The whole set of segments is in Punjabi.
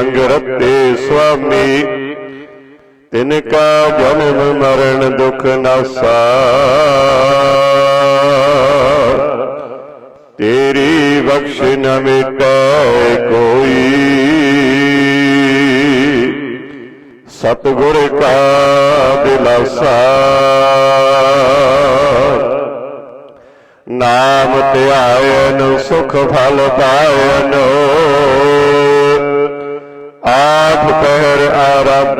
ਤੇਰੇ ਰੰਗ ਰਤੇ ਸੁਆਮੀ, ਤਿਨ ਕਾ ਜਨਮ ਮਰਨ ਦੁਖ ਨਾਸਾ ਤੇਰੀ ਬਖਸ਼ ਨ ਮਿਟੈ ਕੋਈ। ਸਤਿਗੁਰ ਕਾ ਦਿਲਾਸਾ ਨਾਮ ਧਿਆਇਨ ਸੁਖ ਫਲ ਪਾਇਨ ਆਠ ਪਹਿਰ ਆਰੰਭ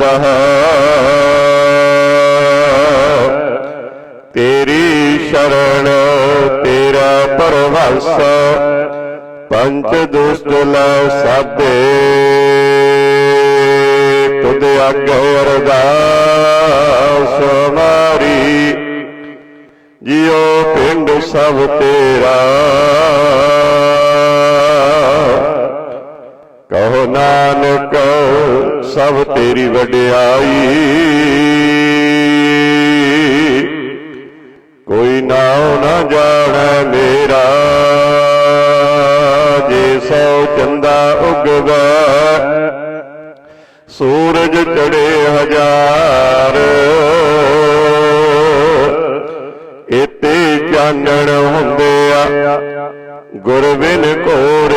ਤੇਰੀ ਸ਼ਰਣ ਤੇਰਾ ਪਰਵਸ ਪੰਚ ਦੁਸ਼ਟ ਲੈ ਸਾਧੇ। ਤੁਧ ਅੱਗੇ ਅਰਦਾਸ ਮਾਰੀ। ਜਿਉ ਪਿੰਡ ਸਭ ਤੇਰਾ। ਕਹੋ ਨਾਨਕ, ਸਭ ਤੇਰੀ ਵਡਿਆਈ। ਕੋਈ ਨਾਉ ਨਾ ਜਾਣੈ ਮੇਰਾ, ਜੇ ਸੋ ਚੰਦਾ ਉਗਵੈ। ਸੂਰਜ ਚੜੇ ਹਜ਼ਾਰ ਇਤੇ ਚਾਨਣ ਹੁੰਦੇ ਆ ਗੁਰ ਬਿਨ ਘੋਰ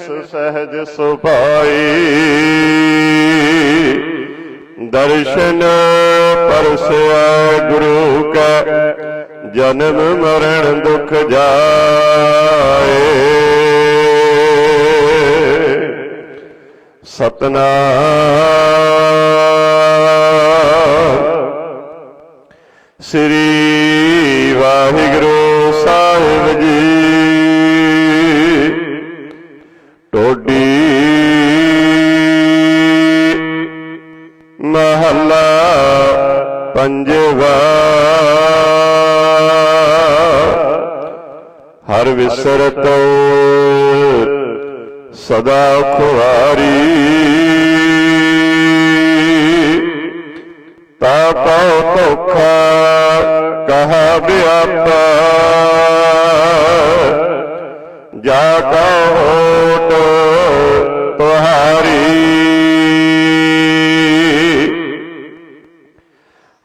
ਅਹਨਿਸ ਸਹਿਜ ਸੁਭਾਈ, ਦਰਸ਼ਨ ਪਰਸਿਆ ਗੁਰੂ ਕਾ, ਜਨਮ ਮਰਨ ਦੁਖ ਜਾਏ। ਸਤਨਾਮ। ਸ੍ਰੀ ਵਾਹਿਗੁਰੂ ਸਾਹਿਬ ਜੀ ਟੋਡੀ ਮਹੱਲਾ ਪੰਜਵਾ। ਹਰ ਵਿਸਰਤ ਸਦਾ ਖੁਆਰੀ। ਤਾਪਾ ਧੋਖਾ ਕਹਾ ਵਿਆਪਾ ਜਾ ਕਾ ਤੁਹਾਰੀ।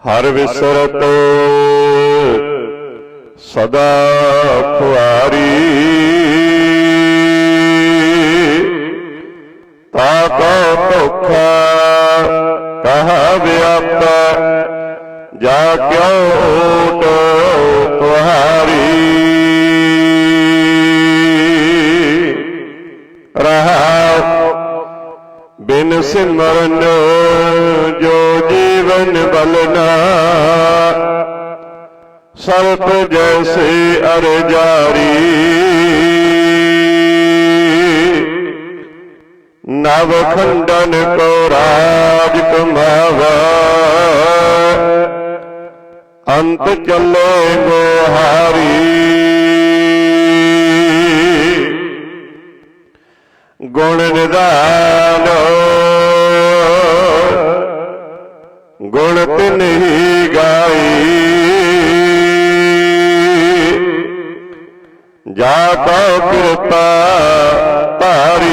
ਹਰ ਵਿਸਰਤ ਸਦਾ ਖੁਆਰੀ। ਤਾ ਕੋ ਧੋਖਾ ਕਹਾ ਵਿਆਪਾ ਜਾ ਕਿਉ ਓਟ ਤੁਹਾਰੀ। ਰਹਾ ਬਿਨ ਸਿਮਰਨ ਜੋ ਜੀਵਨ ਬਲਨਾ ਸਰਪ ਜੈਸੇ ਅਰ ਜਾਰੀ। ਨਵ ਖੰਡਨ ਕੋ ਰਾਜ ਕਮਾਵਾ। ਅੰਤ ਚੱਲੇ ਗੋਹਾਰੀ ਗੁਣ ਨਿਧਾਨ ਗੁਣ ਤਿਨਹੀ ਗਾਈ। ਜਾ ਕੋ ਕਿਰਪਾ ਭਾਰੀ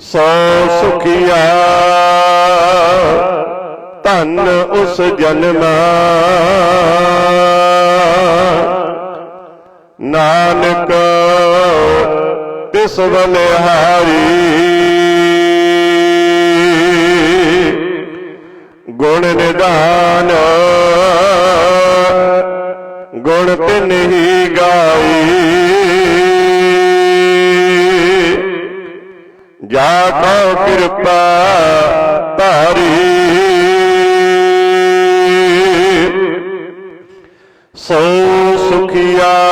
ਸੋ ਸੁਖੀਆ ਧਨ ਉਸ ਜਨਮਾ। ਨਾਨਕ, ਤਿਸ ਬਲਿਹਾਰੀ ਗੁਣ ਨਿਦਾਨ ਗੁਣ ਤਿਨ ਹੀ ਗਾਈ। ਜਾ ਕੋ ਕਿਰਪਾ ਤਾਰੀ ਸੋ ਸੁਖਿਆ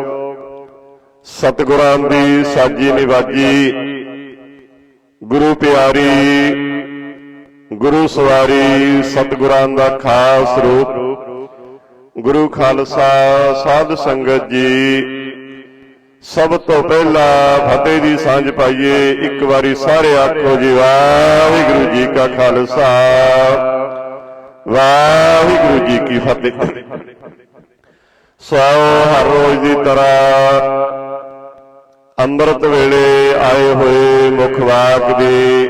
ਸਤਿਗੁਰਾਂ ਦੀ ਸਾਜੀ ਨਿਵਾਜੀ ਗੁਰੂ ਪਿਆਰੀ, ਗੁਰੂ ਸਵਾਰੀ ਸਤਿਗੁਰਾਂ ਦਾ ਖਾਸ ਰੂਪ। ਗੁਰੂ ਖਾਲਸਾ ਸਾਧ ਸੰਗਤ ਜੀ, ਸਭ ਤੋਂ ਪਹਿਲਾਂ ਫਤਿਹ ਦੀ ਸਾਂਝ ਪਾਈਏ, ਇੱਕ ਵਾਰੀ ਸਾਰੇ ਆਖੋ ਜੀ, ਵਾਹਿਗੁਰੂ ਜੀ ਕਾ ਖਾਲਸਾ। ਵਾਹਿਗੁਰੂ ਜੀ ਕੀ ਫਤਿਹ। ਸੋ ਹਰ ਰੋਜ਼ ਦੀ ਤਰ੍ਹਾਂ ਅੰਮ੍ਰਿਤ ਵੇਲੇ ਆਏ ਹੋਏ ਮੁਖ ਵਾਕ ਦੇ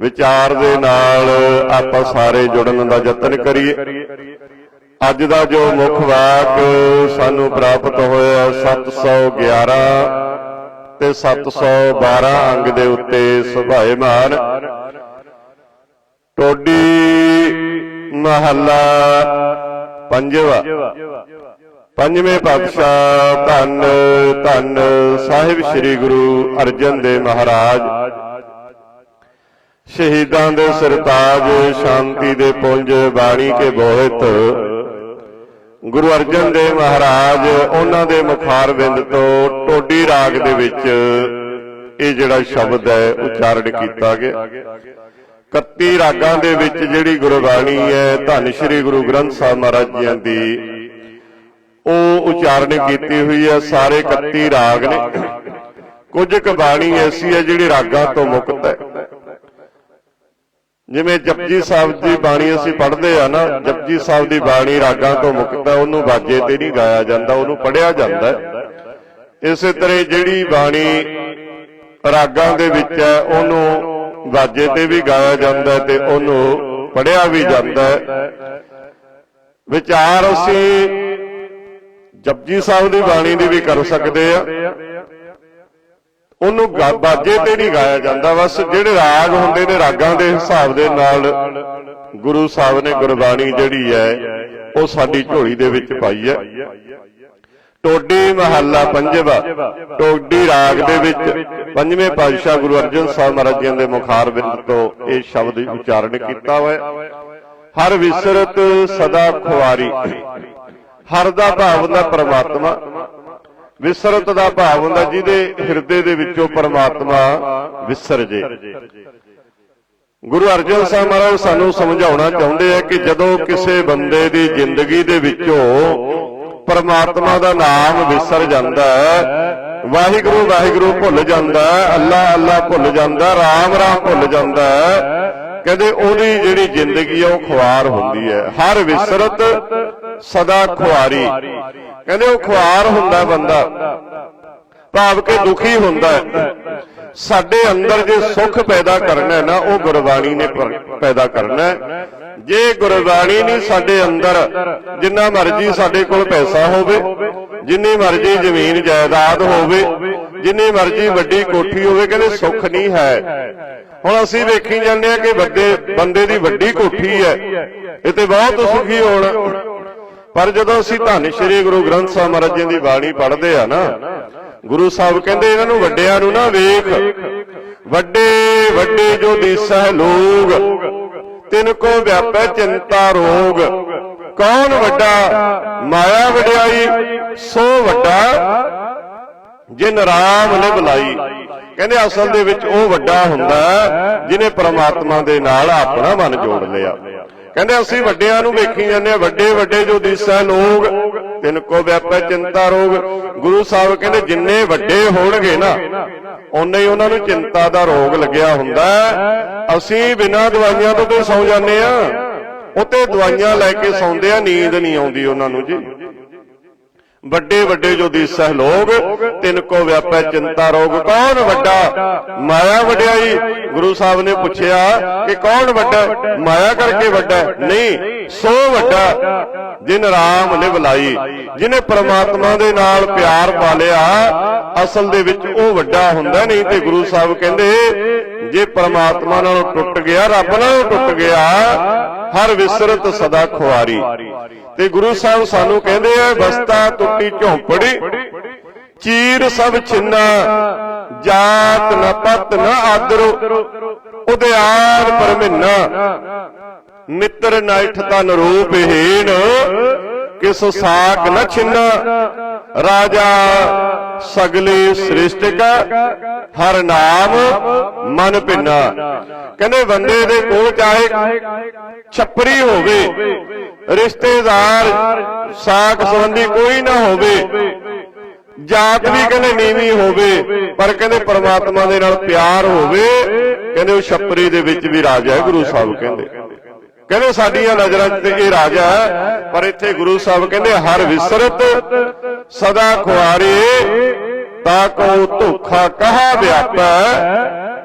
ਵਿਚਾਰ ਦੇ ਨਾਲ ਆਪਾਂ ਸਾਰੇ ਜੁੜਨ ਦਾ ਯਤਨ ਕਰੀਏ। ਅੱਜ ਦਾ ਜੋ ਮੁੱਖ ਵਾਕ ਸਾਨੂੰ ਪ੍ਰਾਪਤ ਹੋਇਆ 711 ਤੇ 712 ਅੰਗ ਦੇ ਉੱਤੇ ਸੁਭਾਏਮਾਨ। ਟੋਡੀ ਮਹੱਲਾ ਪੰਜਵਾ। ਪੰਜਵੇਂ ਪਾਤਸ਼ਾਹ ਧੰਨ ਧੰਨ ਸਾਹਿਬ ਸ੍ਰੀ ਗੁਰੂ ਅਰਜਨ ਦੇਵ ਮਹਾਰਾਜ। ਸ਼ਹੀਦਾਂ ਦੇ ਸਰਤਾਜ ਸ਼ਾਂਤੀ ਦੇ ਪੁੰਜ ਬਾਣੀ ਕੇ ਬੋਹਿਤ। ਗੁਰੂ ਅਰਜਨ ਦੇਵ ਮਹਾਰਾਜ ਉਹਨਾਂ ਦੇ ਮੁਖਾਰ ਬਿੰਦ ਤੋਂ ਟੋਡੀ ਰਾਗ ਦੇ ਵਿੱਚ ਇਹ ਜਿਹੜਾ ਸ਼ਬਦ ਹੈ ਉਚਾਰਨ ਕੀਤਾ ਗਿਆ। 31 ਰਾਗਾਂ ਦੇ ਵਿੱਚ ਜਿਹੜੀ ਗੁਰਬਾਣੀ ਹੈ ਧੰਨ ਸ਼੍ਰੀ ਗੁਰੂ ਗ੍ਰੰਥ ਸਾਹਿਬ ਮਹਾਰਾਜ ਜੀ ਦੀ ਉਹ ਉਚਾਰਨ ਕੀਤੀ ਹੋਈ ਹੈ ਸਾਰੇ 31 ਰਾਗ ਨੇ। ਕੁਝ ਕੁ ਬਾਣੀ ਐਸੀ ਹੈ ਜਿਹੜੀ ਰਾਗਾਂ ਤੋਂ ਮੁਕਤ ਹੈ। ਜਿਵੇਂ ਜਪਜੀ ਸਾਹਿਬ ਦੀ ਬਾਣੀ ਅਸੀਂ ਪੜ੍ਹਦੇ ਆ ਨਾ, ਜਪਜੀ ਸਾਹਿਬ ਦੀ ਬਾਣੀ ਰਾਗਾਂ ਤੋਂ ਮੁਕਤ ਹੈ, ਉਹਨੂੰ ਬਾਜੇ ਤੇ ਨਹੀਂ ਗਾਇਆ ਜਾਂਦਾ, ਉਹਨੂੰ ਪੜ੍ਹਿਆ ਜਾਂਦਾ ਇਸੇ ਤਰ੍ਹਾਂ ਜਿਹੜੀ ਬਾਣੀ ਰਾਗਾਂ ਦੇ ਵਿੱਚ ਹੈ, ਉਹਨੂੰ ਬਾਜੇ ਤੇ ਵੀ ਗਾਇਆ ਜਾਂਦਾ ਤੇ ਉਹਨੂੰ ਪੜ੍ਹਿਆ ਵੀ ਜਾਂਦਾ ਹੈ। ਵਿਚਾਰ ਅਸੀਂ ਜਪਜੀ ਸਾਹਿਬ ਦੀ ਬਾਣੀ ਦੀ ਵੀ ਕਰ ਸਕਦੇ ਆ। ਉਹਨੂੰ ਬਾਜੇ ਤੇ ਨਹੀਂ ਗਾਇਆ ਜਾਂਦਾ ਬਸ ਜਿਹੜੇ ਰਾਗ ਹੁੰਦੇ ਨੇ ਰਾਗਾਂ ਦੇ ਹਿਸਾਬ ਦੇ ਨਾਲ ਗੁਰੂ ਸਾਹਿਬ ਨੇ ਗੁਰਬਾਣੀ ਜਿਹੜੀ ਹੈ ਉਹ ਸਾਡੀ ਝੋਲੀ ਦੇ ਵਿੱਚ ਪਾਈ ਹੈ। ਟੋਡੀ ਮਹੱਲਾ ਪੰਜਵਾ ਟੋਡੀ ਰਾਗ ਦੇ ਵਿੱਚ ਪੰਜਵੇਂ ਪਾਤਸ਼ਾਹ ਗੁਰੂ ਅਰਜਨ ਸਾਹਿਬ ਮਹਾਰਾਜ ਜੀ ਦੇ ਮੁਖਾਰ ਬਿੰਦ ਤੋਂ ਇਹ ਸ਼ਬਦ ਉਚਾਰਨ ਕੀਤਾ ਹੋਇਆ ਹਰ ਵਿਸਰਤ ਸਦਾ ਖੁਆਰੀ ਹਰ ਦਾ ਭਾਵ ਹੁੰਦਾ ਪਰਮਾਤਮਾ। ਵਿਸਰਤ ਦਾ ਭਾਵ ਹੁੰਦਾ ਜਿਹਦੇ ਹਿਰਦੇ ਦੇ ਵਿੱਚੋਂ ਪਰਮਾਤਮਾ ਵਿਸਰ ਜੇ। ਗੁਰੂ ਅਰਜਨ ਸਾਹਿਬ ਮਹਾਰਾਜ ਸਾਨੂੰ ਸਮਝਾਉਣਾ ਚਾਹੁੰਦੇ ਆ ਕਿ ਜਦੋਂ ਕਿਸੇ ਬੰਦੇ ਦੀ ਜ਼ਿੰਦਗੀ ਦੇ ਵਿੱਚੋਂ ਪਰਮਾਤਮਾ ਦਾ ਨਾਮ ਵਿਸਰ ਜਾਂਦਾ ਹੈ, ਵਾਹਿਗੁਰੂ ਵਾਹਿਗੁਰੂ ਭੁੱਲ ਜਾਂਦਾ ਹੈ, ਅੱਲਾ ਅੱਲਾ ਭੁੱਲ ਜਾਂਦਾ ਰਾਮ ਰਾਮ ਭੁੱਲ ਜਾਂਦਾ ਹੈ ਕਹਿੰਦੇ ਉਹਦੀ ਜਿਹੜੀ ਜ਼ਿੰਦਗੀ ਹੈ ਉਹ ਖੁਆਰ ਹੁੰਦੀ ਹੈ। ਹਰ ਵਿਸਰਤ ਸਦਾ ਖੁਆਰੀ। ਕਹਿੰਦੇ ਉਹ ਖੁਆਰ ਹੁੰਦਾ ਬੰਦਾ, ਭਾਵ ਕਿ ਦੁਖੀ ਹੁੰਦਾ ਸਾਡੇ ਅੰਦਰ ਜੇ ਸੁੱਖ ਪੈਦਾ ਕਰਨਾ ਹੈ ਨਾ, ਉਹ ਗੁਰਬਾਣੀ ਨੇ ਪੈਦਾ ਕਰਨਾ ਹੈ। ਜੇ ਗੁਰਬਾਣੀ ਨਹੀਂ ਸਾਡੇ ਅੰਦਰ, ਜਿੰਨਾ ਮਰਜ਼ੀ ਸਾਡੇ ਕੋਲ ਪੈਸਾ ਹੋਵੇ, ਜਿੰਨੀ ਮਰਜ਼ੀ ਜ਼ਮੀਨ ਜਾਇਦਾਦ ਹੋਵੇ, ਜਿੰਨੀ ਮਰਜ਼ੀ ਵੱਡੀ ਕੋਠੀ ਹੋਵੇ, ਕਹਿੰਦੇ ਸੁੱਖ ਨਹੀਂ ਹੈ। ਹੁਣ ਅਸੀਂ ਵੇਖੀ ਜਾਂਦੇ ਆ ਕਿ ਵੱਡੇ, ਬੰਦੇ ਦੀ ਵੱਡੀ ਕੋਠੀ ਹੈ। ਇਹ ਤੇ ਬਹੁਤ ਸੁਖੀ ਹੋਣਾ। ਪਰ ਜਦੋਂ ਅਸੀਂ ਧੰਨ ਸ਼੍ਰੀ ਗੁਰੂ ਗ੍ਰੰਥ ਸਾਹਿਬ ਮਹਾਰਾਜ ਜੀ ਦੀ ਬਾਣੀ ਪੜ੍ਹਦੇ ਆ ਨਾ ਗੁਰੂ ਸਾਹਿਬ ਕਹਿੰਦੇ ਇਹਨਾਂ ਨੂੰ ਵੱਡਿਆਂ ਨੂੰ ਨਾ ਵੇਖ ਵੱਡੇ ਵੱਡੇ ਜੋ ਦੀਸਾ ਹੈ ਲੋਗ ਤਿਨ ਕੋ ਵਿਆਪੈ ਚਿੰਤਾ ਰੋਗ। ਕੌਣ ਵੱਡਾ? ਮਾਇਆ ਵਡਿਆਈ ਸੋ ਵੱਡਾ। ਜਿਨ ਰਾਮ ਨੇ ਬੁਲਾਈ। ਕਹਿੰਦੇ ਅਸਲ ਦੇ ਵਿੱਚ ਉਹ ਵੱਡਾ ਹੁੰਦਾ ਜਿਹਨੇ ਪ੍ਰਮਾਤਮਾ ਦੇ ਨਾਲ ਆਪਣਾ ਮਨ ਜੋੜ ਲਿਆ। ਕਹਿੰਦੇ ਅਸੀਂ ਵੱਡਿਆਂ ਨੂੰ ਵੇਖੀ ਜਾਂਦੇ ਆ ਵੱਡੇ ਵੱਡੇ ਜੋ ਦਿਸਾ ਲੋਗ ਤਿੰਨ ਕੋ ਵਿਆਪੈ ਚਿੰਤਾ ਰੋਗ। ਗੁਰੂ ਸਾਹਿਬ ਕਹਿੰਦੇ ਜਿੰਨੇ ਵੱਡੇ ਹੋਣਗੇ ਨਾ ਉਨੇ ਹੀ ਉਹਨਾਂ ਨੂੰ ਚਿੰਤਾ ਦਾ ਰੋਗ ਲੱਗਿਆ ਹੁੰਦਾ ਅਸੀਂ ਬਿਨਾਂ ਦਵਾਈਆਂ ਤੋਂ ਤੇ ਸੌ ਜਾਂਦੇ ਆ ਉੱਤੇ ਦਵਾਈਆਂ ਲੈ ਕੇ ਸੌਂਦੇ ਆ ਨੀਂਦ ਨਹੀਂ ਆਉਂਦੀ ਉਹਨਾਂ ਨੂੰ ਜੀ। ਵੱਡੇ ਵੱਡੇ ਜੋ ਦੀਸਹਿ ਸਹਿਲੋਗ ਤਿੰਨ ਕੋ ਵਿਆਪੈ ਚਿੰਤਾ ਰੋਗ, ਕੌਣ ਵੱਡਾ? ਮਾਇਆ ਵਡਿਆਈ। ਗੁਰੂ ਸਾਹਿਬ ਨੇ ਪੁੱਛਿਆ ਕਿ ਕੌਣ ਵੱਡਾ? ਮਾਇਆ ਕਰਕੇ ਵੱਡਾ ਨਹੀਂ, ਸੋ ਵੱਡਾ ਜਿਨ ਰਾਮ ਨੇ ਬੁਲਾਈ ਜਿਨੇ ਪ੍ਰਮਾਤਮਾ ਦੇ ਨਾਲ ਪਿਆਰ ਪਾ ਲਿਆ ਅਸਲ ਦੇ ਵਿੱਚ ਉਹ ਵੱਡਾ ਹੁੰਦਾ ਨਹੀਂ ਤੇ ਗੁਰੂ ਸਾਹਿਬ ਕਹਿੰਦੇ, ਜੇ ਪ੍ਰਮਾਤਮਾ ਨਾਲੋਂ ਟੁੱਟ ਗਿਆ, ਰੱਬ ਨਾਲੋਂ ਟੁੱਟ ਗਿਆ, ਹਰ ਵਿਸਰਤ ਸਦਾ ਖੁਆਰੀ। ਤੇ ਗੁਰੂ ਸਾਹਿਬ ਸਾਨੂੰ ਕਹਿੰਦੇ ਆ, ਬਸਤਾ ਟੁੱਟੀ ਝੌਂਪੜੀ, ਚੀਰ ਸਭ ਛਿੰਨਾ, ਜਾਤ ਨਾ ਪਤ ਨਾ ਆਦਰੋ ਉਦਿਆਰ ਪਰਮਿੰਨਾ। ਮਿੱਤਰ ਨਾਇਠ ਤਨ ਰੂਪਹੀਣ ਕਿਸ ਸਾਖ ਨ ਛਿੰਨਾ, ਰਾਜਾ ਸਗਲੇ ਸ੍ਰਿਸ਼ਟਿਕ, ਹਰ ਨਾਮ ਮਨ ਭਿੰਨਾ। ਕਹਿੰਦੇ ਬੰਦੇ ਦੇ ਕੋਲ ਚਾਹੇ ਛੱਪਰੀ ਹੋਵੇ, ਰਿਸ਼ਤੇਦਾਰ, ਸਾਖ ਸੰਬੰਧੀ ਕੋਈ ਨਾ ਹੋਵੇ, ਜਾਤ ਵੀ ਕਹਿੰਦੇ ਨੀਵੀਂ ਹੋਵੇ, ਪਰ ਕਹਿੰਦੇ ਪਰਮਾਤਮਾ ਦੇ ਨਾਲ ਪਿਆਰ ਹੋਵੇ, ਕਹਿੰਦੇ ਉਹ ਛੱਪਰੀ ਦੇ ਵਿੱਚ ਵੀ ਰਾਜਾ ਹੈ, ਗੁਰੂ ਸਾਹਿਬ ਕਹਿੰਦੇ। ਕਹਿੰਦੇ ਸਾਡੀਆਂ ਨਜ਼ਰਾਂ 'ਚ ਇਹ ਰਾਜਾ ਪਰ ਇੱਥੇ ਗੁਰੂ ਸਾਹਿਬ ਕਹਿੰਦੇ ਹਰ ਵਿਸਰਤ ਸਦਾ ਖੁਆਰੇ, ਤਾ ਕੋ ਧੋਖਾ ਕਹਾ ਵਿਆਪੈ,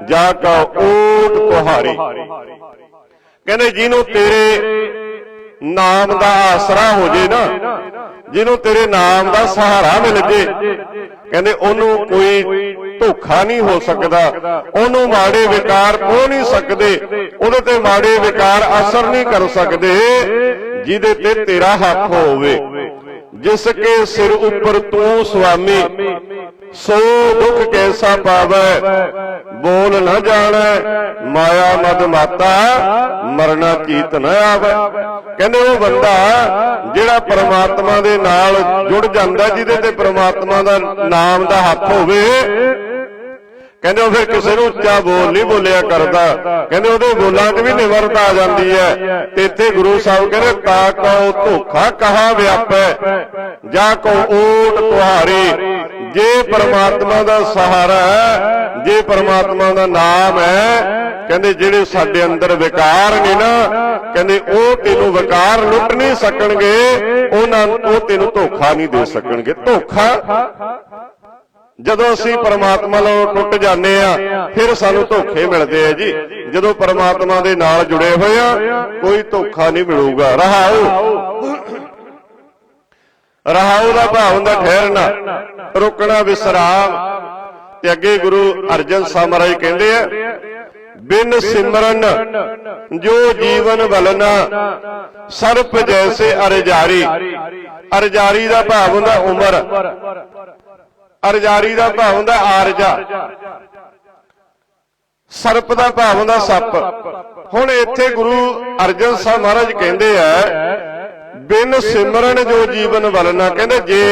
ਜਾ ਕਾ ਓਟ ਤੁਹਾਰੀ ਕਹਿੰਦੇ ਜਿਹਨੂੰ ਤੇਰੇ ਨਾਮ ਦਾ ਆਸਰਾ ਹੋ ਜੇ ਨਾ, ਜਿਹਨੂੰ ਤੇਰੇ ਨਾਮ ਦਾ ਸਹਾਰਾ ਮਿਲ ਜੇ ਕਹਿੰਦੇ ਉਹਨੂੰ ਕੋਈ ਧੋਖਾ ਨਹੀਂ ਹੋ ਸਕਦਾ। ਉਹਨੂੰ ਮਾੜੇ ਵਿਕਾਰ ਪੋ ਨਹੀਂ ਸਕਦੇ। ਉਹਦੇ ਤੇ ਮਾੜੇ ਵਿਕਾਰ ਅਸਰ ਨਹੀਂ ਕਰ ਸਕਦੇ। ਜਿਹਦੇ ਤੇ ਤੇਰਾ ਹੱਥ ਹੋਵੇ। ਜਿਸ ਕੇ ਸਿਰ ਉੱਪਰ ਤੂੰ ਸੁਆਮੀ, ਸੋ ਦੁੱਖ ਕੈਸਾ ਪਾਵੈ? ਬੋਲ ਨਾ ਜਾਣੈ, ਮਾਇਆ ਮਦ ਮਾਤਾ, ਮਰਨਾ ਚੀਤ ਨ ਆਵੈ। ਕਹਿੰਦੇ ਉਹ ਬੰਦਾ ਜਿਹੜਾ ਪ੍ਰਮਾਤਮਾ ਦੇ ਨਾਲ ਜੁੜ ਜਾਂਦਾ, ਜਿਹਦੇ ਤੇ ਪ੍ਰਮਾਤਮਾ ਦਾ ਨਾਮ ਦਾ ਹੱਥ ਹੋਵੇ, ਕਹਿੰਦੇ ਉਹ ਫਿਰ ਕਿਸੇ ਨੂੰ ਉੱਚਾ ਬੋਲ ਨਹੀਂ ਬੋਲਿਆ ਕਰਦਾ। ਕਹਿੰਦੇ ਉਹਦੇ ਬੋਲਾਂ 'ਚ ਵੀ ਨਿਵਰਤ ਆ ਜਾਂਦੀ ਹੈ। ਤੇ ਇੱਥੇ ਗੁਰੂ ਸਾਹਿਬ ਕਹਿੰਦੇ, ਤਾ ਕਉ ਧੋਖਾ ਕਹਾ ਵਿਆਪੈ, ਜਾਂ ਕੋ ਓਟ ਤੁਹਾਰੀ ਜੇ ਪਰਮਾਤਮਾ ਦਾ ਸਹਾਰਾ ਹੈ ਜੇ ਪਰਮਾਤਮਾ ਦਾ ਨਾਮ ਹੈ ਕਹਿੰਦੇ ਜਿਹੜੇ ਸਾਡੇ ਅੰਦਰ ਵਿਕਾਰ ਨੇ ਨਾ ਕਹਿੰਦੇ ਉਹ ਤੈਨੂੰ ਵਿਕਾਰ ਲੁੱਟ ਨਹੀਂ ਸਕਣਗੇ ਉਹਨਾਂ ਉਹ ਤੈਨੂੰ ਧੋਖਾ ਨਹੀਂ ਦੇ ਸਕਣਗੇ ਧੋਖਾ। ਜਦੋਂ ਅਸੀਂ ਪਰਮਾਤਮਾ ਨਾਲ ਟੁੱਟ ਜਾਂਦੇ ਆ ਫਿਰ ਸਾਨੂੰ ਧੋਖੇ ਮਿਲਦੇ ਆ ਜੀ। ਜਦੋਂ ਪਰਮਾਤਮਾ ਦੇ ਨਾਲ ਜੁੜੇ ਹੋਏ ਆ ਕੋਈ ਧੋਖਾ ਨਹੀਂ ਮਿਲੂਗਾ। ਰਹਾਉ ਰਹਾਉ ਦਾ ਭਾਵ ਹੁੰਦਾ ਠਹਿਰਨਾ, ਰੁਕਣਾ, ਵਿਸਰਾਮ। ਤੇ ਅੱਗੇ ਗੁਰੂ ਅਰਜਨ ਸਾਹਿਬ ਮਹਾਰਾਜ ਕਹਿੰਦੇ ਆ, ਬਿਨ ਸਿਮਰਨ ਜੋ ਜੀਵਨ ਬਲਨਾ ਸਰਪ ਜੈਸੇ ਅਰਜਾਰੀ। ਅਰਜਾਰੀ ਦਾ ਭਾਵ ਹੁੰਦਾ ਉਮਰ। ਅਰਜਾਰੀ ਦਾ ਭਾਵ ਹੁੰਦਾ ਆਰਜਾ। ਸਰਪ ਦਾ ਭਾਵ ਹੁੰਦਾ ਸੱਪ। ਹੁਣ ਇੱਥੇ ਗੁਰੂ ਅਰਜਨ ਸਾਹਿਬ ਮਹਾਰਾਜ ਕਹਿੰਦੇ ਆ ਬਿਨ ਸਿਮਰਨ ਜੋ ਜੀਵਨ ਵਲਣਾ, ਕਹਿੰਦੇ ਜੇ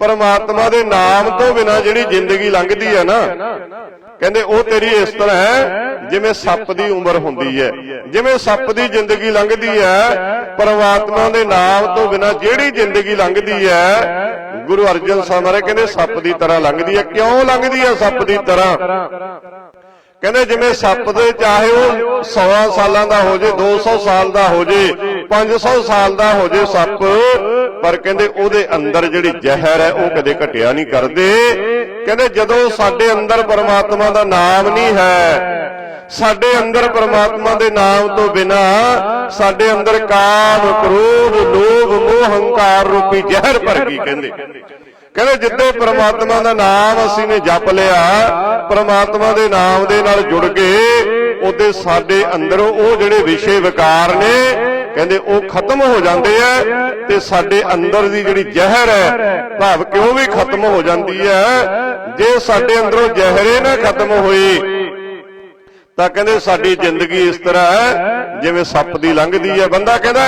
ਪਰਮਾਤਮਾ ਦੇ ਨਾਮ ਤੋਂ ਬਿਨਾ ਜਿਹੜੀ ਜ਼ਿੰਦਗੀ ਲੰਘਦੀ ਹੈ ਨਾ, ਕਹਿੰਦੇ ਉਹ ਤੇਰੀ ਇਸ ਤਰ੍ਹਾਂ ਹੈ ਜਿਵੇਂ ਸੱਪ ਦੀ ਉਮਰ ਹੁੰਦੀ ਹੈ। ਜਿਵੇਂ ਸੱਪ ਦੀ ਜ਼ਿੰਦਗੀ ਲੰਘਦੀ ਹੈ, ਪਰਮਾਤਮਾ ਦੇ ਨਾਮ ਤੋਂ ਬਿਨਾ ਜਿਹੜੀ ਜ਼ਿੰਦਗੀ ਲੰਘਦੀ ਹੈ, ਗੁਰੂ ਅਰਜਨ ਸਾਹਿਬ ਮਹਾਰਾਜ ਕਹਿੰਦੇ ਸੱਪ ਦੀ ਤਰ੍ਹਾਂ ਲੰਘਦੀ ਹੈ। ਕਿਉਂ ਲੰਘਦੀ ਹੈ ਸੱਪ ਦੀ ਤਰ੍ਹਾਂ? ਕਹਿੰਦੇ ਜਿਵੇਂ ਸੱਪ ਦੇ ਚਾਹੇ ਉਹ 100 ਸਾਲਾਂ ਦਾ ਹੋ ਜੇ 200 ਸਾਲ ਦਾ ਹੋ ਜੇ 500 ਸਾਲ ਦਾ ਹੋ ਜੇ ਸੱਪ, ਪਰ ਕਹਿੰਦੇ ਉਹਦੇ ਅੰਦਰ ਜਿਹੜੀ ਜ਼ਹਿਰ ਹੈ, ਉਹ ਕਦੇ ਘਟਿਆ ਨਹੀਂ ਕਰਦੇ। ਕਹਿੰਦੇ ਜਦੋਂ ਸਾਡੇ ਅੰਦਰ ਪਰਮਾਤਮਾ ਦਾ ਨਾਮ ਨਹੀਂ ਹੈ, ਸਾਡੇ ਅੰਦਰ ਪਰਮਾਤਮਾ ਦੇ ਨਾਮ ਤੋਂ ਬਿਨਾ ਸਾਡੇ ਅੰਦਰ ਕਾਮ, ਕ੍ਰੋਧ, ਲੋਭ, ਮੋਹ, ਹੰਕਾਰ ਰੂਪੀ ਜ਼ਹਿਰ ਭਰ ਗਈ ਕਹਿੰਦੇ। ਕਹਿੰਦੇ ਜਿੱਦੇ ਪ੍ਰਮਾਤਮਾ ਦਾ ਨਾਮ ਅਸੀਂ ਨੇ ਜਪ ਲਿਆ ਪ੍ਰਮਾਤਮਾ ਦੇ ਨਾਮ ਦੇ ਨਾਲ ਜੁੜ ਗਏ ਉਹਦੇ ਸਾਡੇ ਅੰਦਰੋਂ ਉਹ ਜਿਹੜੇ ਵਿਸ਼ੇ ਵਿਕਾਰ ਨੇ ਕਹਿੰਦੇ ਉਹ ਖਤਮ ਹੋ ਜਾਂਦੇ ਆ ਤੇ ਸਾਡੇ ਅੰਦਰ ਦੀ ਜਿਹੜੀ ਜ਼ਹਿਰ ਹੈ ਭਾਵ ਕਿਉਂ ਵੀ ਖਤਮ ਹੋ ਜਾਂਦੀ ਹੈ? ਜੇ ਸਾਡੇ ਅੰਦਰੋਂ ਜ਼ਹਿਰੇ ਨਾ ਖਤਮ ਹੋਈ ਤਾਂ ਕਹਿੰਦੇ ਸਾਡੀ ਜ਼ਿੰਦਗੀ ਇਸ ਤਰ੍ਹਾਂ ਹੈ, ਜਿਵੇਂ ਸੱਪ ਦੀ ਲੰਘਦੀ ਹੈ। ਬੰਦਾ ਕਹਿੰਦਾ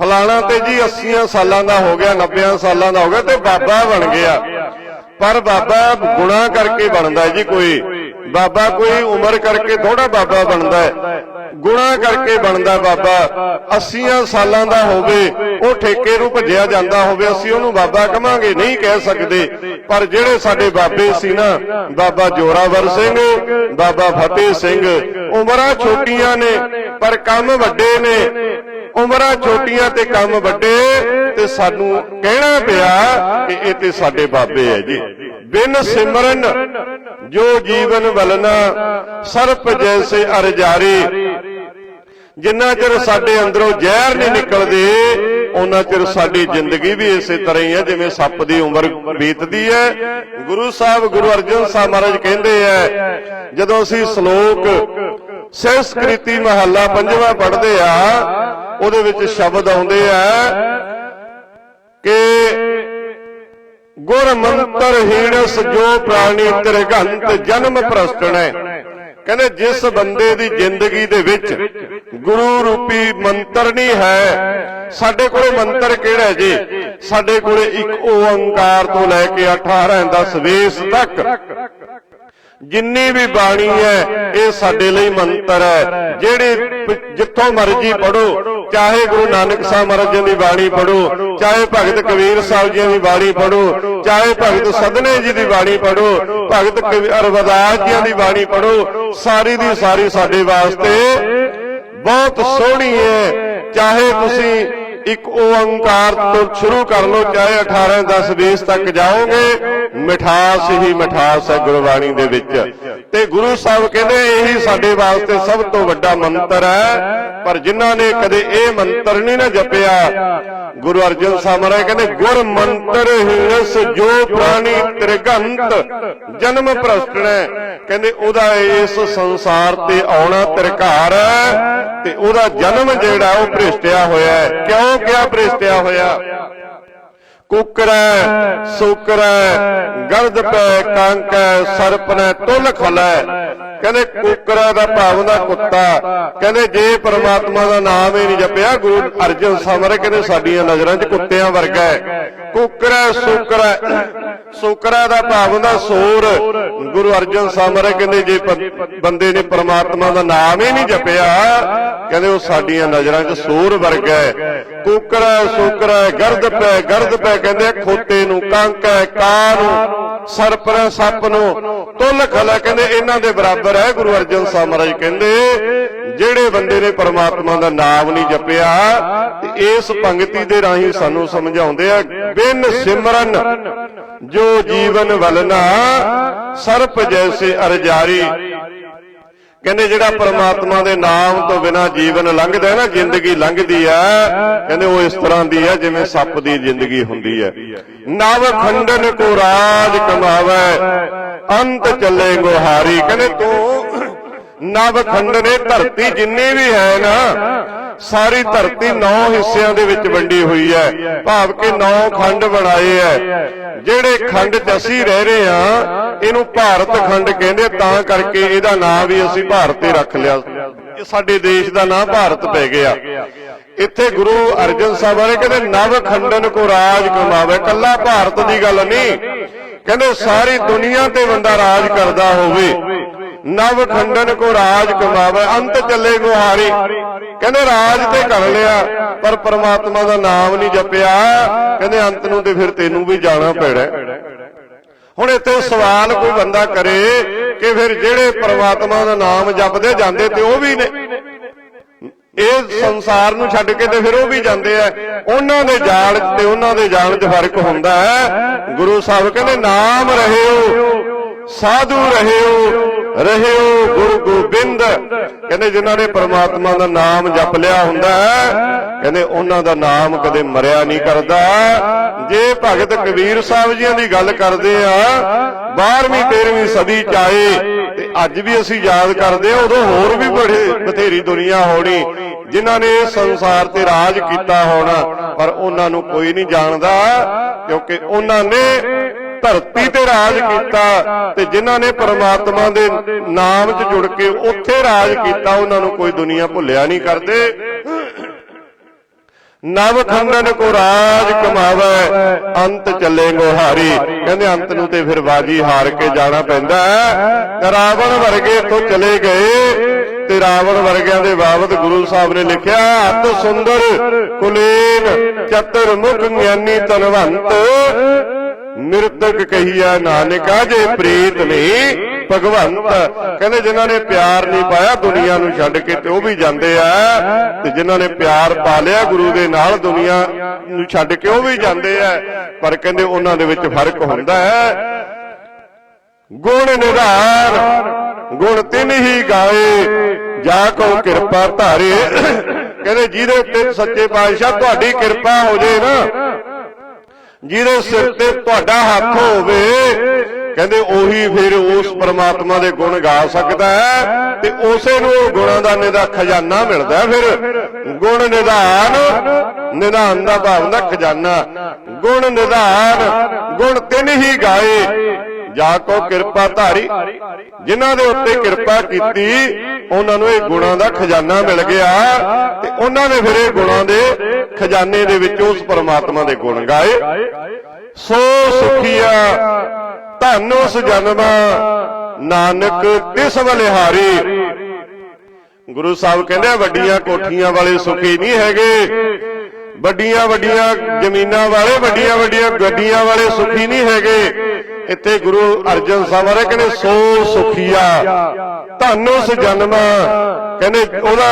ਫਲਾਣਾ ਤੇ ਜੀ 80 ਸਾਲਾਂ ਦਾ ਹੋ ਗਿਆ 90 ਸਾਲਾਂ ਦਾ ਹੋ ਗਿਆ ਤੇ ਬਾਬਾ ਬਣ ਗਿਆ। ਪਰ ਬਾਬਾ ਗੁਨਾਹ ਕਰਕੇ ਬਣਦਾ ਜੀ ਕੋਈ। ਬਾਬਾ ਕੋਈ ਉਮਰ ਕਰਕੇ ਥੋੜਾ ਬਾਬਾ ਬਣਦਾ ਹੈ। ਗੁਨਾਹ ਕਰਕੇ ਬਣਦਾ ਬਾਬਾ। 80 ਸਾਲਾਂ ਦਾ ਹੋਵੇ ਉਹ ਠੇਕੇ ਨੂੰ ਭੱਜਿਆ ਜਾਂਦਾ ਹੋਵੇ ਅਸੀਂ ਉਹਨੂੰ ਬਾਬਾ ਕਵਾਂਗੇ ਨਹੀਂ ਕਹਿ ਸਕਦੇ। ਪਰ ਜਿਹੜੇ ਸਾਡੇ ਬਾਬੇ ਸੀ ਨਾ ਬਾਬਾ ਜੋਰਾਵਰ ਸਿੰਘ ਬਾਬਾ ਫਤਿਹ ਸਿੰਘ ਉਮਰਾਂ ਛੋਟੀਆਂ ਨੇ ਪਰ ਕੰਮ ਵੱਡੇ ਨੇ। ਉਮਰਾਂ ਛੋਟੀਆਂ ਤੇ ਕੰਮ ਵੱਡੇ ਤੇ ਸਾਨੂੰ ਕਹਿਣਾ ਪਿਆ ਕਿ ਇਹ ਤੇ ਸਾਡੇ ਬਾਬੇ ਹੈ ਜੀ। ਬਿਨ ਸਿਮਰਨ ਜੋ ਜੀਵਨ ਵਲਨਾ ਸਰਪ ਜੈਸੇ ਅਰਜਾਰੀ ਜਿੰਨਾ ਚਿਰ ਸਾਡੇ ਅੰਦਰੋਂ ਜ਼ਹਿਰ ਨਹੀਂ ਨਿਕਲਦੇ ਉਹਨਾਂ ਚਿਰ ਸਾਡੀ ਜ਼ਿੰਦਗੀ ਵੀ ਇਸੇ ਤਰ੍ਹਾਂ ਹੀ ਹੈ, ਜਿਵੇਂ ਸੱਪ ਦੀ ਉਮਰ ਬੀਤਦੀ ਹੈ। ਗੁਰੂ ਸਾਹਿਬ, ਗੁਰੂ ਅਰਜਨ ਸਾਹਿਬ ਮਹਾਰਾਜ ਕਹਿੰਦੇ ਆ, ਜਦੋਂ ਅਸੀਂ ਸ਼ਲੋਕ ਸੰਸਕ੍ਰਿਤੀ ਮਹੱਲਾ ਪੰਜਵਾਂ ਪੜ੍ਹਦੇ ਆ, ਉਹਦੇ ਵਿੱਚ ਸ਼ਬਦ ਆਉਂਦੇ ਆ ਕਿ ਗੁਰ ਮੰਤਰ ਹੀਣਸ ਜੋ ਪ੍ਰਾਣੀ ਤਿਰਗੰਤ ਜਨਮ ਪ੍ਰਸਟਣੈ ਕਹਿੰਦੇ ਜਿਸ ਬੰਦੇ ਦੀ ਜ਼ਿੰਦਗੀ ਦੇ ਵਿੱਚ ਗੁਰੂ ਰੂਪੀ ਮੰਤਰ ਨਹੀਂ ਹੈ, ਸਾਡੇ ਕੋਲੇ ਮੰਤਰ ਕਿਹੜਾ ਜੀ? ਸਾਡੇ ਕੋਲੇ ਇੱਕ ਓੰਕਾਰ ਤੋਂ ਲੈ ਕੇ 18 ਦਸ ਵੇਸ ਤੱਕ ਜਿੰਨੀ ਵੀ ਬਾਣੀ ਹੈ, ਇਹ ਸਾਡੇ ਲਈ ਮੰਤਰ ਹੈ। ਜਿਹੜੇ ਜਿੱਥੋਂ ਮਰਜ਼ੀ ਪੜੋ ਚਾਹੇ ਗੁਰੂ ਨਾਨਕ ਸਾਹਿਬ ਮਹਾਰਾਜ ਜੀ ਦੀ ਬਾਣੀ ਪੜੋ ਚਾਹੇ ਭਗਤ ਕਬੀਰ ਸਾਹਿਬ ਜੀ ਦੀ ਬਾਣੀ ਪੜੋ ਚਾਹੇ ਭਗਤ ਸਦਨੇ ਜੀ ਦੀ ਬਾਣੀ ਪੜੋ ਭਗਤ ਕਬੀ- ਰਵਿਦਾਸ ਜੀ ਦੀ ਬਾਣੀ ਪੜੋ ਸਾਰੀ ਦੀ ਸਾਰੀ ਸਾਡੇ ਵਾਸਤੇ ਬਹੁਤ ਸੋਹਣੀ ਹੈ। ਚਾਹੇ ਤੁਸੀਂ ਇੱਕ ਓੰਕਾਰ ਤੋਂ ਸ਼ੁਰੂ ਕਰ ਲਓ, ਚਾਹੇ 18 10 20 ਤੱਕ ਜਾਓਗੇ, ਮਿਠਾਸ ਹੀ ਮਿਠਾਸ ਹੈ ਗੁਰਬਾਣੀ ਦੇ ਵਿੱਚ। ਤੇ ਗੁਰੂ ਸਾਹਿਬ ਕਹਿੰਦੇ, ਇਹੀ ਸਾਡੇ ਵਾਸਤੇ ਸਭ ਤੋਂ ਵੱਡਾ ਮੰਤਰ ਹੈ, ਪਰ ਜਿਨ੍ਹਾਂ ਨੇ ਕਦੇ ਇਹ ਮੰਤਰ ਨਹੀਂ ਨਾ ਜਪਿਆ, ਗੁਰੂ ਅਰਜਨ ਸਾਹਿਬ ਮਹਾਰਾਜ ਕਹਿੰਦੇ, ਗੁਰ ਮੰਤਰ ਹਿਰਸ ਜੋ ਪ੍ਰਾਣੀ ਤ੍ਰਿਗੰਤ, ਜਨਮ ਭ੍ਰਸ਼ਟਣੈ ਕਹਿੰਦੇ, ਉਹਦਾ ਇਸ ਸੰਸਾਰ ਤੇ ਆਉਣਾ ਤਿਰਕਾਰ ਹੈ, ਤੇ ਉਹਦਾ ਜਨਮ ਜਿਹੜਾ, ਉਹ ਭ੍ਰਿਸ਼ਟਿਆ ਹੋਇਆ ਹੈ। ਕਿਉਂ? ਕਿਆ ਭ੍ਰਿਸ਼ਟਿਆ ਹੋਇਆ? ਕੁਕਰੈ, ਸੁਕਰੈ, ਗਰਦ ਪੈ, ਕਾਂਕੈ ਸਰਪਨੈ ਤੁਲ ਖਲੈ। ਕਹਿੰਦੇ ਕੁਕਰਾ ਦਾ ਭਾਵ ਦਾ ਕੁੱਤਾ। ਕਹਿੰਦੇ ਜੇ ਪ੍ਰਮਾਤਮਾ ਦਾ ਨਾਮ ਹੀ ਨਹੀਂ ਜਪਿਆ, ਗੁਰੂ ਅਰਜਨ ਸਾਹਿਬ ਮਹਾਰਾਜ ਕਹਿੰਦੇ ਸਾਡੀਆਂ ਨਜ਼ਰਾਂ 'ਚ ਕੁੱਤਿਆਂ ਵਰਗਾ ਹੈ ਕੁਕਰੈ ਸੁਕਰੈ ਸੁਕਰਾ ਦਾ ਭਾਵ ਹੁੰਦਾ ਸੋਰ। ਗੁਰੂ ਅਰਜਨ ਸਾਹਿਬ ਕਹਿੰਦੇ ਜੇ ਬੰਦੇ ਨੇ ਪ੍ਰਮਾਤਮਾ ਦਾ ਨਾਮ ਹੀ ਨਹੀਂ ਜਪਿਆ, ਕਹਿੰਦੇ ਉਹ ਸਾਡੀਆਂ ਨਜ਼ਰਾਂ 'ਚ ਸੋਰ ਵਰਗਾ ਹੈ। ਕੁਕਰਾ ਸੁਕਰਾ ਗਰਦ ਪੈ ਗਰਦ ਪੈ, ਕਹਿੰਦੇ ਖੋਤੇ ਨੂੰ, ਕੰਕ ਹੈ, ਕਾਂ ਨੂੰ ਸਰਪਰ ਸੱਪ ਨੂੰ, ਤੁਲ ਖਲਾ, ਕਹਿੰਦੇ ਇਹਨਾਂ ਦੇ ਬਰਾਬਰ ਹੈ, ਗੁਰੂ ਅਰਜਨ ਸਾਮਰਾਜ ਕਹਿੰਦੇ, ਜਿਹੜੇ ਬੰਦੇ ਨੇ ਪਰਮਾਤਮਾ ਦਾ ਨਾਮ ਨਹੀਂ ਜਪਿਆ ਇਸ ਪੰਗਤੀ ਦੇ ਰਾਹੀਂ ਸਾਨੂੰ ਸਮਝਾਉਂਦੇ ਆ ਬਿਨ ਸਿਮਰਨ ਜੋ ਜੀਵਨ ਵਲਨਾ ਸਰਪ ਜੈਸੇ ਅਰਜਾਰੀ। ਕਹਿੰਦੇ ਜਿਹੜਾ ਪ੍ਰਮਾਤਮਾ ਦੇ ਨਾਮ ਤੋਂ ਬਿਨਾ ਜੀਵਨ ਲੰਘਦਾ ਹੈ ਨਾ, ਜ਼ਿੰਦਗੀ ਲੰਘਦੀ ਹੈ। ਕਹਿੰਦੇ ਉਹ ਇਸ ਤਰ੍ਹਾਂ ਦੀ ਹੈ ਜਿਵੇਂ ਸੱਪ ਦੀ ਜ਼ਿੰਦਗੀ ਹੁੰਦੀ ਹੈ। ਨਵ ਖੰਡਨ ਕੋ ਰਾਜ ਕਮਾਵੇ, ਅੰਤ ਚੱਲੇ ਗੁਹਾਰੀ। ਕਹਿੰਦੇ ਤੂੰ ਨਵ ਖੰਡਨੇ ਧਰਤੀ ਜਿੰਨੀ ਵੀ ਹੈ ਨਾ ਸਾਰੀ ਧਰਤੀ ਨੌ ਹਿੱਸਿਆਂ ਦੇ ਵਿੱਚ ਵੰਡੀ ਹੋਈ ਹੈ। ਭਾਵ ਕਿ ਨੌ ਖੰਡ ਬਣਾਏ ਹੈ। ਜਿਹੜੇ ਖੰਡ 'ਚ ਅਸੀਂ ਰਹਿ ਰਹੇ ਹਾਂ, ਇਹਨੂੰ ਭਾਰਤ ਖੰਡ ਕਹਿੰਦੇ ਤਾਂ ਕਰਕੇ ਇਹਦਾ ਨਾਮ ਵੀ ਅਸੀਂ ਭਾਰਤ ਤੇ ਰੱਖ ਲਿਆ। ਸਾਡੇ ਦੇਸ਼ ਦਾ ਨਾਮ ਭਾਰਤ ਪੈ ਗਿਆ। ਇੱਥੇ ਗੁਰੂ ਅਰਜਨ ਸਾਹਿਬ ਨੇ ਕਹਿੰਦੇ, ਨਵ ਖੰਡਨ ਕੋ ਰਾਜ ਕਮਾਵੇ। ਕੱਲਾ ਭਾਰਤ ਦੀ ਗੱਲ ਨਹੀਂ। ਕਹਿੰਦੇ, ਸਾਰੀ ਦੁਨੀਆ ਤੇ ਬੰਦਾ ਰਾਜ ਕਰਦਾ ਹੋਵੇ। ਨਵ ਖੰਡਨ ਕੋ ਰਾਜ ਕਮਾਵੇ ਅੰਤ ਚੱਲੇ ਗੁਹਾਰੀ। ਕਹਿੰਦੇ ਰਾਜ ਤੇ ਕਰ ਲਿਆ ਪਰ ਪ੍ਰਮਾਤਮਾ ਦਾ ਨਾਮ ਨਹੀਂ ਜਪਿਆ। ਕਹਿੰਦੇ ਅੰਤ ਨੂੰ ਤੇ ਫਿਰ ਤੈਨੂੰ ਵੀ ਜਾਣਾ ਪੈਣਾ। ਹੁਣ ਇੱਥੇ ਸਵਾਲ ਕੋਈ ਬੰਦਾ ਕਰੇ ਕਿ ਫਿਰ ਜਿਹੜੇ ਪ੍ਰਮਾਤਮਾ ਦਾ ਨਾਮ ਜਪਦੇ ਜਾਂਦੇ ਤੇ ਉਹ ਵੀ ਨੇ। ਇਹ ਸੰਸਾਰ ਨੂੰ ਛੱਡ ਕੇ ਤੇ ਫਿਰ ਉਹ ਵੀ ਜਾਂਦੇ ਆ। ਉਹਨਾਂ ਦੇ ਜਾਲ ਤੇ ਉਹਨਾਂ ਦੇ ਜਾਲ 'ਚ ਫ਼ਰਕ ਹੁੰਦਾ ਹੈ। ਗੁਰੂ ਸਾਹਿਬ ਕਹਿੰਦੇ ਨਾਮ ਰਹਿਓ ਸਾਧੂ ਰਹਿਓ ਰਹਿਓ ਗੁਰੂ ਗੋਬਿੰਦ। ਕਹਿੰਦੇ ਜਿਨ੍ਹਾਂ ਨੇ ਪਰਮਾਤਮਾ ਦਾ ਨਾਮ ਜਪ ਲਿਆ ਹੁੰਦਾ ਹੈ, ਕਹਿੰਦੇ ਉਹਨਾਂ ਦਾ ਨਾਮ ਕਦੇ ਮਰਿਆ ਨਹੀਂ ਕਰਦਾ। ਜੇ ਭਗਤ ਕਬੀਰ ਸਾਹਿਬ ਜੀਆਂ ਦੀ ਗੱਲ ਕਰਦੇ ਆ 12ਵੀਂ 13ਵੀਂ ਸਦੀ ਚ ਆਏ, ਤੇ ਅੱਜ ਵੀ ਅਸੀਂ ਯਾਦ ਕਰਦੇ ਆ, ਉਦੋਂ ਹੋਰ ਵੀ ਬੜੇ ਬਥੇਰੀ ਦੁਨੀਆ ਹੋਣੀ, ਜਿਨ੍ਹਾਂ ਨੇ ਸੰਸਾਰ ਤੇ ਰਾਜ ਕੀਤਾ ਹੋਣਾ, ਪਰ ਉਹਨਾਂ ਨੂੰ ਕੋਈ ਨਹੀਂ ਜਾਣਦਾ, ਕਿਉਂਕਿ ਉਹਨਾਂ ਨੇ ਧਰਤੀ ਤੇ ਰਾਜ ਕੀਤਾ ਤੇ ਜਿਨ੍ਹਾਂ ਨੇ ਪ੍ਰਮਾਤਮਾ ਦੇ ਨਾਮ 'ਚ ਜੁੜ ਕੇ ਉੱਥੇ ਰਾਜ ਕੀਤਾ ਉਹਨਾਂ ਨੂੰ ਕੋਈ ਦੁਨੀਆ ਭੁੱਲਿਆ ਨਹੀਂ ਕਰਦੇ। ਨਵ ਖੰਡਨ ਕੋ ਰਾਜ ਕਮਾਵੇ ਅੰਤ ਚੱਲੇ ਗੋਹਾਰੀ ਕਹਿੰਦੇ ਅੰਤ ਨੂੰ ਤੇ ਫਿਰ ਬਾਜੀ ਹਾਰ ਕੇ ਜਾਣਾ ਪੈਂਦਾ ਹੈ। ਰਾਵਣ ਵਰਗੇ ਇੱਥੋਂ ਚਲੇ ਗਏ ਤੇ ਰਾਵਣ ਵਰਗਿਆਂ ਦੇ ਬਾਬਤ ਗੁਰੂ ਸਾਹਿਬ ਨੇ ਲਿਖਿਆ ਅਤ ਸੁੰਦਰ ਕੁਲੀਨ ਚਤੁਰ ਮੁਖ ਗਿਆਨੀ ਤਨਵੰਤ ਨਿਰਤਕ ਕਹੀਆ ਨਾਨਕਾ ਜੇ ਪ੍ਰੀਤ ਨਹੀਂ ਭਗਵੰਤ। ਕਹਿੰਦੇ ਜਿਨ੍ਹਾਂ ਨੇ ਪਿਆਰ ਨਹੀਂ ਪਾਇਆ ਦੁਨੀਆ ਨੂੰ ਛੱਡ ਕੇ ਤੇ ਉਹ ਵੀ ਜਾਂਦੇ ਆ। ਤੇ ਜਿਨ੍ਹਾਂ ਨੇ ਪਿਆਰ ਪਾ ਲਿਆ ਗੁਰੂ ਦੇ ਨਾਲ ਦੁਨੀਆ ਨੂੰ ਛੱਡ ਕੇ ਉਹ ਵੀ ਜਾਂਦੇ ਆ। ਪਰ ਕਹਿੰਦੇ ਉਹਨਾਂ ਦੇ ਵਿੱਚ ਫ਼ਰਕ ਹੁੰਦਾ ਹੈ। ਗੁਣ ਨਿਧਾਨ ਗੁਣ ਤਿਨ ਹੀ ਗਾਏ। ਜਾ ਕੋ ਕਿਰਪਾ ਧਾਰੇ। ਕਹਿੰਦੇ ਜਿਹਦੇ ਉੱਤੇ ਸੱਚੇ ਪਾਤਸ਼ਾਹ ਤੁਹਾਡੀ ਕਿਰਪਾ ਹੋ ਜੇ ਨਾ। ਜਿਹਦੇ ਸਿਰ ਤੇ ਤੁਹਾਡਾ ਹੱਥ ਹੋਵੇ, ਕਹਿੰਦੇ ਉਹੀ ਫਿਰ ਉਸ ਪਰਮਾਤਮਾ ਦੇ ਗੁਣ ਗਾ ਸਕਦਾ ਹੈ ਤੇ ਉਸੇ ਨੂੰ ਉਹ ਗੁਣਾਂ ਦਾ ਨਿਦਾ ਖਜ਼ਾਨਾ ਮਿਲਦਾ ਫਿਰ। ਗੁਣ ਨਿਦਾਨ ਨਿਧਾਨ ਦਾ ਭਾਵ ਹੁੰਦਾ ਖਜ਼ਾਨਾ। ਗੁਣ ਨਿਧਾਨ, ਗੁਣ ਤਿੰਨ ਹੀ ਗਾਏ। ਜਾ ਕੋ ਕਿਰਪਾ ਧਾਰੀ। ਜਿਨ੍ਹਾਂ ਦੇ ਉੱਤੇ ਕਿਰਪਾ ਕੀਤੀ ਉਹਨਾਂ ਨੂੰ ਇਹ ਗੁਣਾਂ ਦਾ ਖਜ਼ਾਨਾ ਮਿਲ ਗਿਆ। ਤੇ ਉਹਨਾਂ ਨੇ ਫਿਰ ਇਹ ਗੁਣਾਂ ਦੇ ਖਜ਼ਾਨੇ ਦੇ ਵਿੱਚ ਉਸ ਪਰਮਾਤਮਾ ਦੇ ਗੁਣ ਗਾਏ। ਸੋ ਸੁਖੀਆ ਧੰਨ ਉਸ ਜਨਮਾ ਨਾਨਕ ਤਿਸ ਬਲਿਹਾਰੀ ਗੁਰੂ ਸਾਹਿਬ ਕਹਿੰਦੇ ਵੱਡੀਆਂ ਕੋਠੀਆਂ ਵਾਲੇ ਸੁਖੀ ਨਹੀਂ ਹੈਗੇ। ਵੱਡੀਆਂ ਵੱਡੀਆਂ ਜ਼ਮੀਨਾਂ ਵਾਲੇ, ਵੱਡੀਆਂ ਵੱਡੀਆਂ ਗੱਡੀਆਂ ਵਾਲੇ ਸੁਖੀ ਨਹੀਂ ਹੈਗੇ। ਇੱਥੇ ਗੁਰੂ ਅਰਜਨ ਸਾਹਿਬ ਵਾਲੇ ਕਹਿੰਦੇ ਸੋ ਸੁਖੀਆ। ਧੰਨ ਉਸ ਜਨਮ। ਕਹਿੰਦੇ ਉਹਦਾ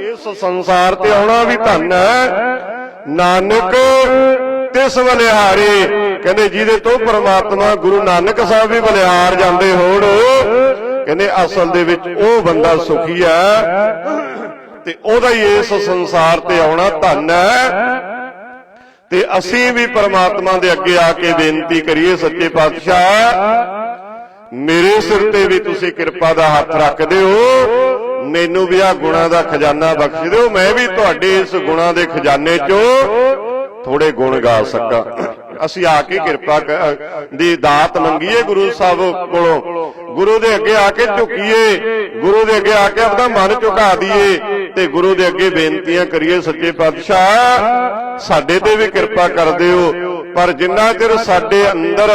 ਇਸ ਸੰਸਾਰ ਤੇ ਆਉਣਾ ਵੀ ਧੰਨ ਹੈ। ਨਾਨਕ ਤਿਸ ਬਲਿਹਾਰੇ ਕਹਿੰਦੇ ਜਿਹਦੇ ਤੋਂ ਪਰਮਾਤਮਾ ਗੁਰੂ ਨਾਨਕ ਸਾਹਿਬ ਵੀ ਬਲਿਹਾਰ ਜਾਂਦੇ ਹੋਣ, ਕਹਿੰਦੇ ਅਸਲ ਦੇ ਵਿੱਚ ਉਹ ਬੰਦਾ ਸੁਖੀ ਹੈ। ਤੇ ਉਹਦਾ ਹੀ ਇਸ ਸੰਸਾਰ ਤੇ ਆਉਣਾ ਧੰਨ ਹੈ। ਤੇ ਅਸੀਂ ਵੀ ਪਰਮਾਤਮਾ ਦੇ ਅੱਗੇ ਆ ਕੇ ਬੇਨਤੀ ਕਰੀਏ, ਸੱਚੇ ਪਾਤਸ਼ਾਹ, ਮੇਰੇ ਸਿਰ ਤੇ ਵੀ ਤੁਸੀਂ ਕਿਰਪਾ ਦਾ ਹੱਥ ਰੱਖ ਦਿਓ। ਮੈਨੂੰ ਵੀ ਆ ਗੁਣਾਂ ਦਾ ਖਜ਼ਾਨਾ ਬਖਸ਼ ਦਿਓ। ਮੈਂ ਵੀ ਤੁਹਾਡੇ ਇਸ ਗੁਣਾਂ ਦੇ ਖਜ਼ਾਨੇ ਚੋਂ ਥੋੜੇ ਗੁਣ ਗਾ ਸਕਾਂ। ਅਸੀਂ ਆ ਕੇ ਕਿਰਪਾ ਦੀ ਦਾਤ ਮੰਗੀਏ ਗੁਰੂ ਸਾਹਿਬ ਕੋਲੋਂ। ਗੁਰੂ ਦੇ ਅੱਗੇ ਆ ਕੇ ਝੁਕੀਏ। ਗੁਰੂ ਦੇ ਅੱਗੇ ਆ ਕੇ ਆਪਣਾ ਮਨ ਝੁਕਾ ਦਈਏ ਤੇ ਗੁਰੂ ਦੇ ਅੱਗੇ ਬੇਨਤੀਆਂ ਕਰੀਏ ਸੱਚੇ ਪਾਤਸ਼ਾਹ। ਸਾਡੇ ਤੇ ਵੀ ਕਿਰਪਾ ਕਰ ਦਿਓ। ਪਰ ਜਿੰਨਾ ਚਿਰ ਸਾਡੇ ਅੰਦਰ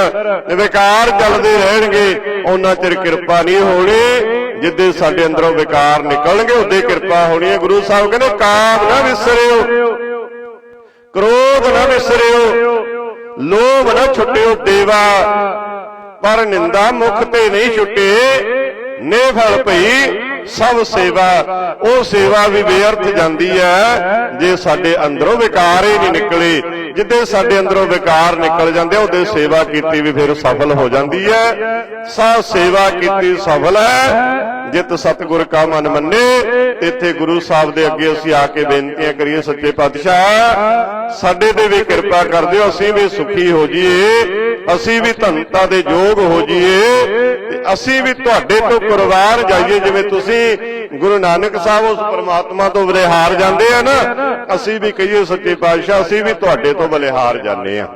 ਵਿਕਾਰ ਚੱਲਦੇ ਰਹਿਣਗੇ ਉਹਨਾਂ ਚਿਰ ਕਿਰਪਾ ਨਹੀਂ ਹੋਣੀ। ਜਿੱਦੇ ਸਾਡੇ ਅੰਦਰੋਂ ਵਿਕਾਰ ਨਿਕਲਣਗੇ ਉਹਦੇ ਕਿਰਪਾ ਹੋਣੀ ਹੈ। ਗੁਰੂ ਸਾਹਿਬ ਕਹਿੰਦੇ ਕਾਮ ਨਾ ਵਿਸਰਿਓ। ਕ੍ਰੋਧ ਨਾ ਵਿਸਰਿਓ। ਲੋਭ ਨਾ ਛੁੱਟਿਓ ਦੇਵਾ ਪਰ ਨਿੰਦਾ ਮੁਖ ਤੇ ਨਹੀਂ ਛੁੱਟੇ ਨੇ ਫਲ ਭਈ ਸਭ ਸੇਵਾ ਉਹ ਸੇਵਾ ਵੀ ਬੇਅਰਥ ਜਾਂਦੀ ਹੈ। ਜੇ ਸਾਡੇ ਅੰਦਰੋਂ ਵਿਕਾਰ ਹੀ ਨਹੀਂ ਨਿਕਲੇ ਜਿੱਦੇ ਸਾਡੇ ਅੰਦਰੋਂ ਵਿਕਾਰ ਨਿਕਲ ਜਾਂਦੇ ਆ, ਉਹਦੇ ਸੇਵਾ ਕੀਤੀ ਵੀ ਫਿਰ ਸਫਲ ਹੋ ਜਾਂਦੀ ਹੈ। ਸਾ ਸੇਵਾ ਕੀਤੀ ਸਫਲ ਹੈ। ਜਿਤ ਸਤਿਗੁਰ ਕਾ ਮਨ ਮੰਨੇ ਇੱਥੇ ਗੁਰੂ ਸਾਹਿਬ ਦੇ ਅੱਗੇ ਅਸੀਂ ਆ ਕੇ ਬੇਨਤੀਆਂ ਕਰੀਏ ਸੱਚੇ ਪਾਤਸ਼ਾਹ। ਸਾਡੇ ਤੇ ਵੀ ਕਿਰਪਾ ਕਰ ਦਿਓ ਅਸੀਂ ਵੀ ਸੁਖੀ ਹੋ ਜਾਈਏ ਅਸੀਂ ਵੀ ਧਨਤਾ ਦੇ ਯੋਗ ਹੋ ਜਾਈਏ ਅਸੀਂ ਵੀ ਤੁਹਾਡੇ ਤੋਂ ਕੁਰਬਾਨ ਜਾਈਏ ਜਿਵੇਂ ਤੁਸੀਂ ਗੁਰੂ ਨਾਨਕ ਸਾਹਿਬ ਉਸ ਪਰਮਾਤਮਾ ਤੋਂ ਬਲਿਹਾਰ ਜਾਂਦੇ ਆ ਨਾ, ਅਸੀਂ ਵੀ ਕਹੀਏ ਸੱਚੇ ਪਾਤਸ਼ਾਹ, ਅਸੀਂ ਵੀ ਤੁਹਾਡੇ ਤੋਂ ਬਲਿਹਾਰ ਜਾਂਦੇ ਆ।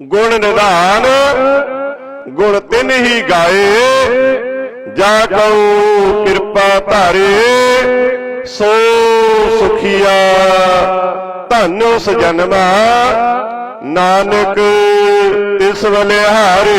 ਗੁਣ ਨਿਧਾਨ, ਗੁਣ ਤਿੰਨ ਹੀ ਗਾਏ, ਜਾ ਕਉ ਕਿਰਪਾ ਧਾਰੇ, ਸੋ ਸੁਖੀਆ ਧੰਨ ਉਸ ਜਨਮਾ, ਨਾਨਕ ਤਿਸ ਬਲਿਹਾਰੇ